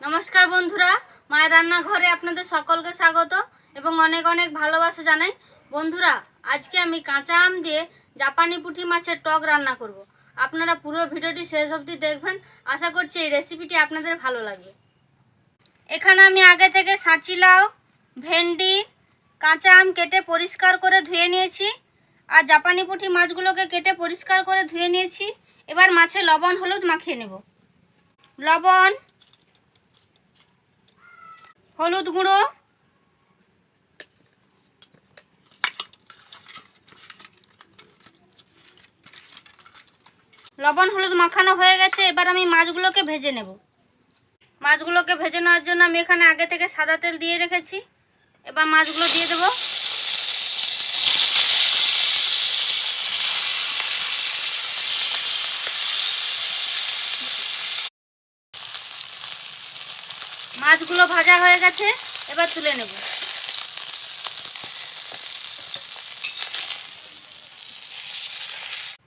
নমস্কার বন্ধুরা, মায়ের রান্নাঘরে আপনাদের সকলকে স্বাগত এবং অনেক অনেক ভালোবাসা জানাই। বন্ধুরা, আজকে আমি কাঁচা আম দিয়ে জাপানি পুঁটি মাছের টক রান্না করব। আপনারা পুরো ভিডিওটি শেষ অবধি দেখবেন। আশা করছি এই রেসিপিটি আপনাদের ভালো লাগবে। এখানে আমি আগে থেকে সাঁচি লাউ, ভেন্ডি, কাঁচা আম কেটে পরিষ্কার করে ধুয়ে নিয়েছি আর জাপানি পুঁটি মাছগুলোকে কেটে পরিষ্কার করে ধুয়ে নিয়েছি। এবার মাছে লবণ, হলুদ মাখিয়ে নেব। লবণ হলুদ গুঁড়ো। লবণ হলুদ মাখানো হয়ে গেছে, এবার আমি মাছগুলোকে ভেজে নেব। মাছগুলোকে ভেজে নেওয়ার জন্য আমি এখানে আগে থেকে সাদা তেল দিয়ে রেখেছি। এবার মাছগুলো দিয়ে দেবো। মাছগুলো ভাজা হয়ে গেছে, এবার তুলে নেব।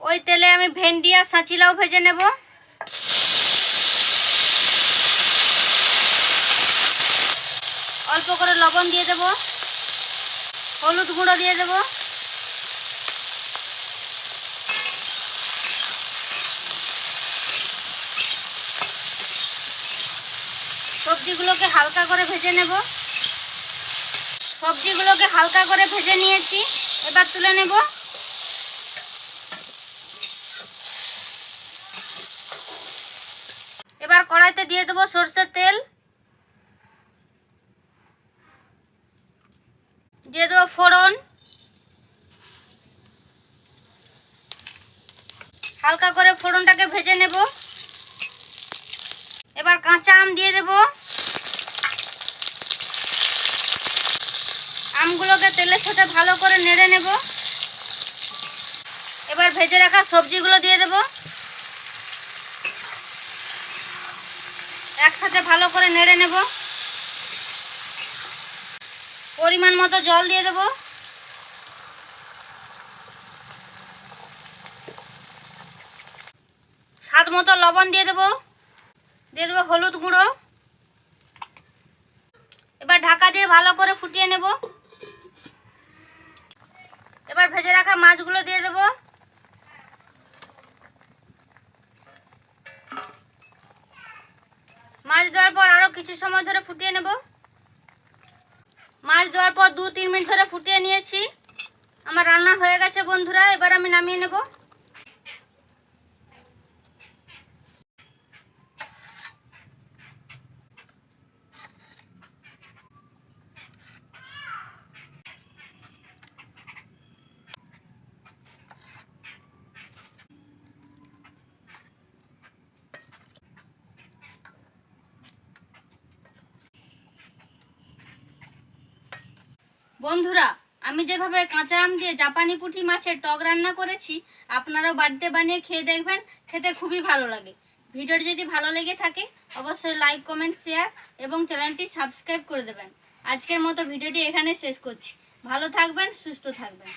ওই তেলে আমি ভেন্ডি আর সাঁচিলাও ভেজে নেব। অল্প করে লবণ দিয়ে দেব। হলুদ গুঁড়ো দিয়ে দেব। সবজিগুলোকে হালকা করে ভেজে নেব। সবজিগুলোকে হালকা করে ভেজে নিয়েছি। এবার তুলে নেব। এবার কড়াইতে দিয়ে দেবো সর্ষের তেল। দিয়ে দেবো ফোড়ন। হালকা করে ফোড়নটাকে ভেজে নেব। এবার কাঁচা আম দিয়ে দেব। আমগুলোকে তেলের সাথে ভালো করে নেড়ে নেব। এবার ভেজে রাখা সবজিগুলো দিয়ে দেব। একসাথে ভালো করে নেড়ে নেব। পরিমাণ মতো জল দিয়ে দেব। স্বাদ মতো লবণ দিয়ে দেবো। দিয়ে দেবো হলুদ গুঁড়ো। এবার ঢাকা দিয়ে ভালো করে ফুটিয়ে নেব। এবার ভেজে রাখা মাছগুলো দিয়ে দেব। মাছ দেওয়ার পর আরও কিছু সময় ধরে ফুটিয়ে নেব। মাছ দেওয়ার পর দু তিন মিনিট ধরে ফুটিয়ে নিয়েছি। আমার রান্না হয়ে গেছে বন্ধুরা, এবার আমি নামিয়ে নেব। বন্ধুরা, আমি যেভাবে কাঁচা আম দিয়ে জাপানি পুঁটি মাছের টক রান্না করেছি, আপনারাও বাড়িতে বানিয়ে খেয়ে দেখবেন, খেতে খুবই ভালো লাগে। ভিডিওটি যদি ভালো লেগে থাকে, অবশ্যই লাইক কমেন্ট শেয়ার এবং চ্যানেলটি সাবস্ক্রাইব করে দেবেন। আজকের মতো ভিডিওটি এখানে শেষ করছি। ভালো থাকবেন, সুস্থ থাকবেন।